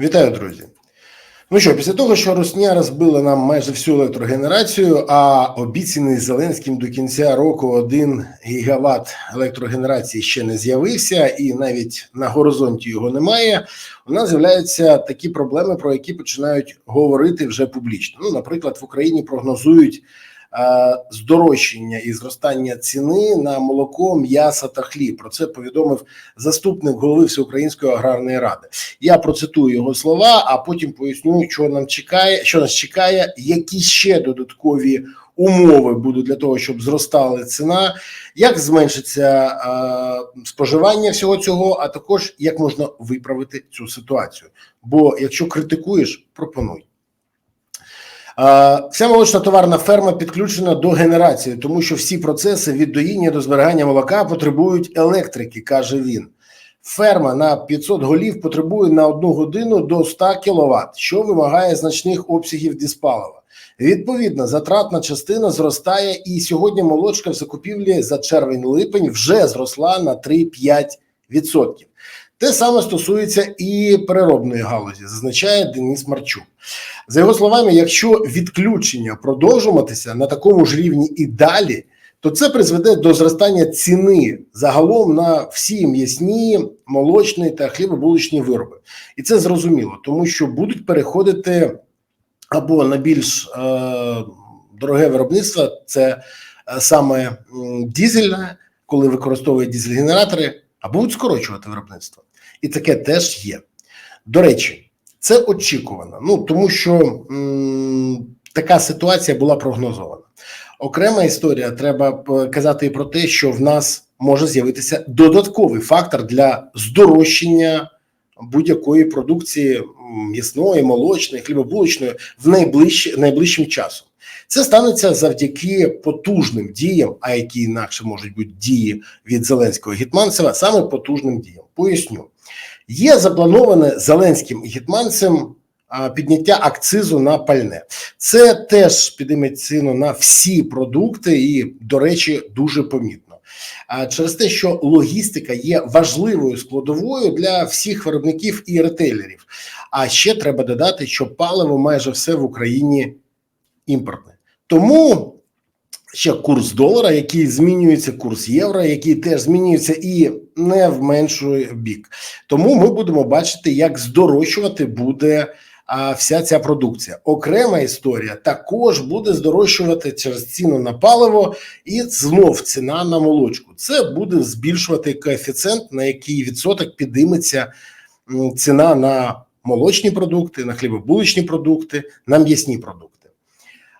Вітаю, друзі. Ну що, після того, що Росня розбила нам майже всю електрогенерацію, а обіцяний Зеленським до кінця року один гігават електрогенерації ще не з'явився, і навіть на горизонті його немає. У нас з'являються такі проблеми, про які починають говорити вже публічно. Ну, наприклад, в Україні прогнозують здорожчання і зростання ціни на молоко, м'ясо та хліб. Про це повідомив заступник голови Всеукраїнської аграрної ради. Я процитую його слова, а потім поясню, що нам чекає, що нас чекає, які ще додаткові умови будуть для того, щоб зростала ціна, як зменшиться е, споживання всього цього, а також як можна виправити цю ситуацію. Бо якщо критикуєш, пропонуй. Вся молочна товарна ферма підключена до генерації, тому що всі процеси від доїння до зберігання молока потребують електрики, каже він. Ферма на 500 голів потребує на одну годину до 100 кВт, що вимагає значних обсягів диспалива. Відповідно, затратна частина зростає, і сьогодні молочка в закупівлі за червень-липень вже зросла на 3-5%. Те саме стосується і переробної галузі, зазначає Деніс Марчук. За його словами, якщо відключення продовжуватися на такому ж рівні і далі, то це призведе до зростання ціни загалом на всі м'ясні, молочні та хлібобулочні вироби. І це зрозуміло, тому що будуть переходити або на більш е, дороге виробництво, це е, саме дізельне, коли використовують дізель-генератори, або будуть скорочувати виробництво. І таке теж є. До речі, це очікувано. Ну тому що м, така ситуація була прогнозована. Окрема історія, треба казати і про те, що в нас може з'явитися додатковий фактор для здорожчання будь-якої продукції м'ясної, молочної, хлібобулочної в найближчі, найближчим часом. Це станеться завдяки потужним діям, а які інакше можуть бути дії від Зеленського і Гетманцева, саме потужним діям. Поясню. Є заплановане Зеленським і Гетманцем підняття акцизу на пальне. Це теж підійме ціну на всі продукти, і, до речі, дуже помітно. А через те, що логістика є важливою складовою для всіх виробників і ретейлерів. А ще треба додати, що паливо майже все в Україні імпортне. Тому ще курс долара, який змінюється, курс євро, який теж змінюється і не в менший бік. Тому ми будемо бачити, як здорожчувати буде а, вся ця продукція. Окрема історія також буде здорожчувати через ціну на паливо і знов ціна на молочку. Це буде збільшувати коефіцієнт, на який відсоток підійметься ціна на молочні продукти, на хлібобулочні продукти, на м'ясні продукти.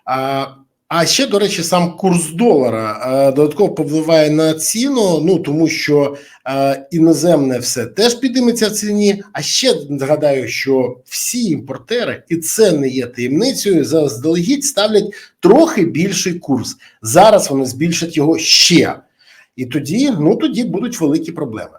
А, а ще, до речі, сам курс долара е, додатково повпливає на ціну, ну тому що е, іноземне все теж підійметься в ціні. А ще згадаю, що всі імпортери, і це не є таємницею, заздалегідь ставлять трохи більший курс. Зараз вони збільшать його ще. І тоді, ну тоді будуть великі проблеми.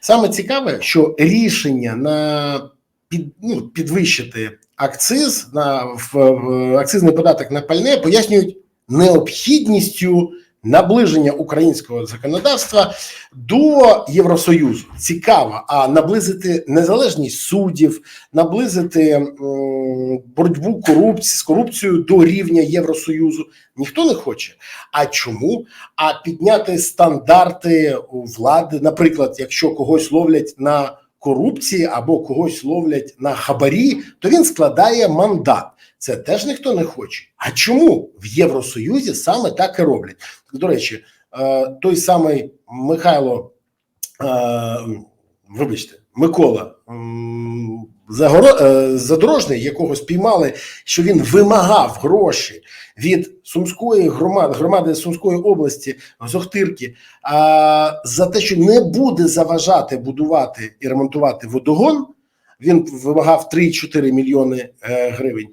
Саме цікаве, що рішення на під, ну, підвищити акциз на в, акцизний податок на пальне пояснюють необхідністю наближення українського законодавства до Євросоюзу. Цікаво, а наблизити незалежність суддів, наблизити боротьбу корупції з корупцією до рівня Євросоюзу ніхто не хоче. А чому? А підняти стандарти влади, наприклад, якщо когось ловлять на корупції або когось ловлять на хабарі, то він складає мандат. Це теж ніхто не хоче. А чому в Євросоюзі саме так і роблять? До речі, е, той самий Михайло, е, вибачте, Микола е, Задорожний, якого спіймали, що він вимагав гроші від Сумської громади, громади Сумської області з Охтирки а, за те, що не буде заважати будувати і ремонтувати водогон. Він вимагав 3-4 мільйони е, гривень.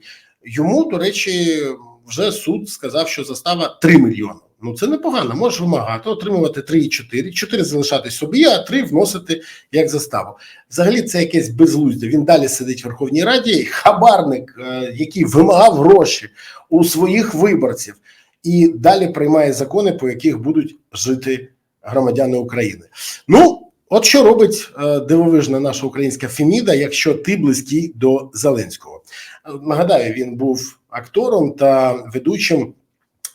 Йому, до речі, вже суд сказав, що застава 3 мільйони. Ну це непогано. Можеш вимагати, отримувати 3,4, 4 залишати собі, а 3 вносити як заставу. Взагалі, це якесь безглуздя. Він далі сидить в Верховній Раді, хабарник, е, який вимагав гроші у своїх виборців, і далі приймає закони, по яких будуть жити громадяни України. Ну, От що робить е, дивовижна наша українська Феміда, якщо ти близький до Зеленського? Е, Нагадаю, він був актором та ведучим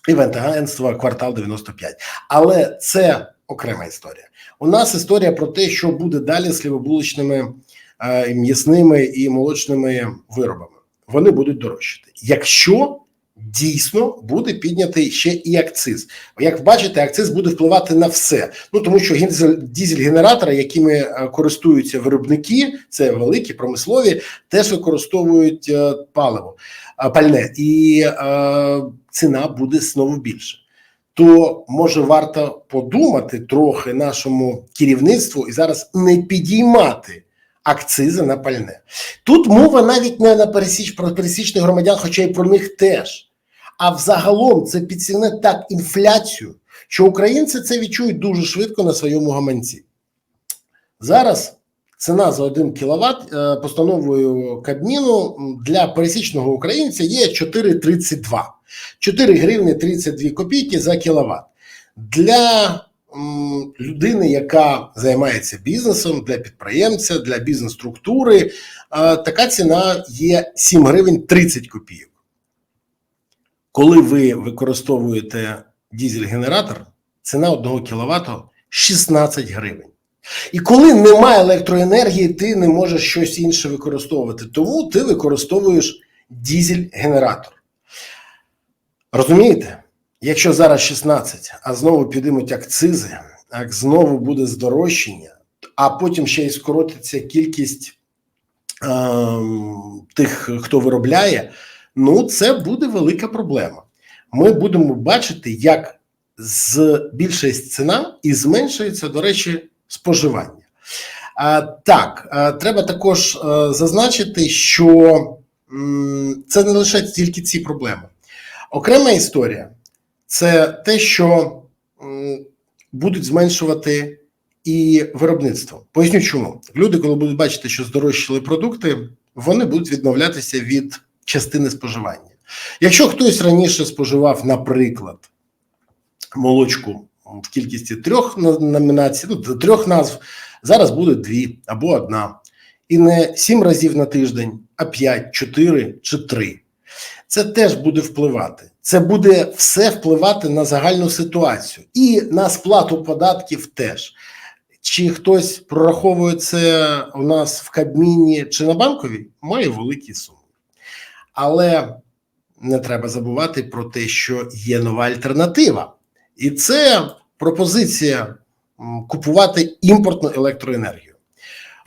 івент-агентства Квартал 95. Але це окрема історія. У нас історія про те, що буде далі з хлібобуличними, е, м'ясними і молочними виробами. Вони будуть дорожчати. Якщо дійсно буде піднятий ще і акциз. Як бачите, акциз буде впливати на все. Ну тому що дізель-генератори, якими е, користуються виробники, це великі промислові, теж використовують е, паливо е, пальне, і е, ціна буде знову більше. То може варто подумати трохи нашому керівництву і зараз не підіймати акцизи на пальне. Тут мова навіть не на пересіч про пересічних громадян, хоча й про них теж. А взагалом це підсігне так інфляцію, що українці це відчують дуже швидко на своєму гаманці. Зараз ціна за 1 кВт е, постановою Кабміну для пересічного українця є 4,32. 4 гривні 32 копійки за кіловат. Для людини, яка займається бізнесом, для підприємця, для бізнес-структури, е, така ціна є 7 гривень 30 копійок. Коли ви використовуєте дізель-генератор, ціна 1 кВт 16 гривень. І коли немає електроенергії, ти не можеш щось інше використовувати. Тому ти використовуєш дізель-генератор. Розумієте? Якщо зараз 16, а знову підіймуть акцизи, а знову буде здорожчання, а потім ще й скоротиться кількість е, тих, хто виробляє, ну це буде велика проблема. Ми будемо бачити, як збільшується ціна і зменшується, до речі, споживання. А, Так, а, треба також а, зазначити, що м, це не лише тільки ці проблеми. Окрема історія це те, що м, будуть зменшувати і виробництво. Поясню, чому люди, коли будуть бачити, що здорожчали продукти, вони будуть відмовлятися від частини споживання. Якщо хтось раніше споживав, наприклад, молочку в кількості трьох номінацій, ну, трьох назв, зараз буде дві або одна. І не сім разів на тиждень, а п'ять, чотири чи три. Це теж буде впливати. Це буде все впливати на загальну ситуацію і на сплату податків теж. Чи хтось прораховує це у нас в Кабміні чи на банковій, має великі суми. Але не треба забувати про те, що є нова альтернатива, і це пропозиція купувати імпортну електроенергію.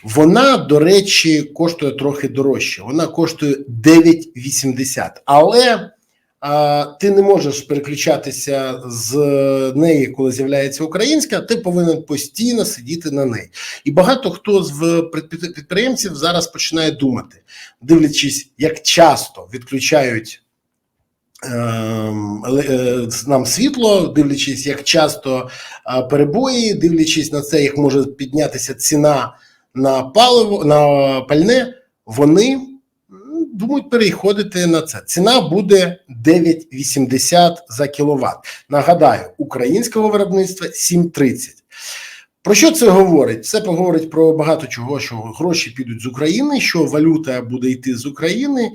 Вона, до речі, коштує трохи дорожче. Вона коштує 9,80. Але а, ти не можеш переключатися з неї, коли з'являється українська, ти повинен постійно сидіти на неї. І багато хто з підприємців зараз починає думати, дивлячись, як часто відключають Ем, е, нам світло, дивлячись, як часто перебої, дивлячись на це, як може піднятися ціна на паливо на пальне, вони думають переходити на це. Ціна буде 9,80 за кіловат. Нагадаю, українського виробництва 7,30. Про що це говорить? Це поговорить про багато чого, що гроші підуть з України, що валюта буде йти з України.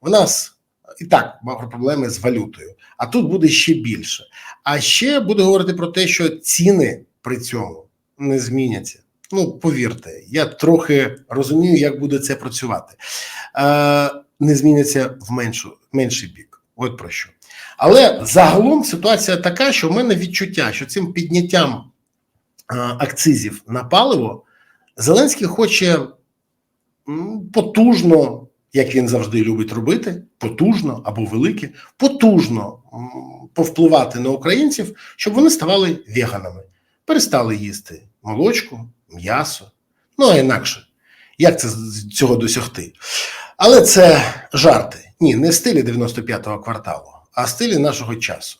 У нас і так мав проблеми з валютою, а тут буде ще більше. А ще буде говорити про те, що ціни при цьому не зміняться. Ну, повірте, я трохи розумію, як буде це працювати. Е, Не зміняться в меншу, менший бік. От про що. Але загалом ситуація така, що в мене відчуття, що цим підняттям е, акцизів на паливо Зеленський хоче потужно як він завжди любить робити, потужно або велике, потужно повпливати на українців, щоб вони ставали веганами, перестали їсти молочку, м'ясо, ну а інакше. Як це цього досягти? Але це жарти. Ні, не в стилі 95-го кварталу, а в стилі нашого часу.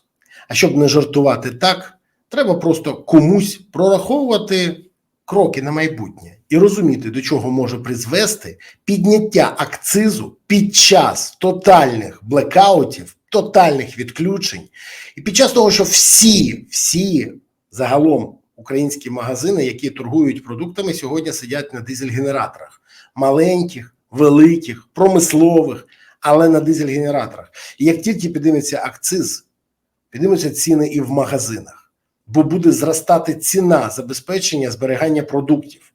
А щоб не жартувати так, треба просто комусь прораховувати кроки на майбутнє і розуміти, до чого може призвести підняття акцизу під час тотальних блекаутів, тотальних відключень, і під час того, що всі, всі загалом українські магазини, які торгують продуктами, сьогодні сидять на дизель-генераторах маленьких, великих, промислових, але на дизель-генераторах. І як тільки підніметься акциз, піднімуться ціни і в магазинах, бо буде зростати ціна забезпечення зберігання продуктів.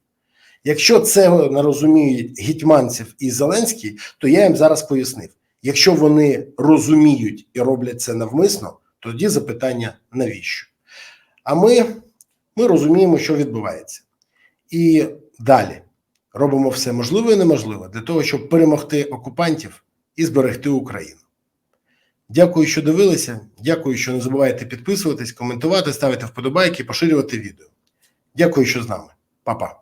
Якщо це не розуміють Гетьманцев і Зеленський, то я їм зараз пояснив: якщо вони розуміють і роблять це навмисно, тоді запитання навіщо? А ми, ми розуміємо, що відбувається. І далі робимо все можливе і неможливе для того, щоб перемогти окупантів і зберегти Україну. Дякую, що дивилися. Дякую, що не забувайте підписуватись, коментувати, ставити вподобайки, поширювати відео. Дякую, що з нами. Па-па.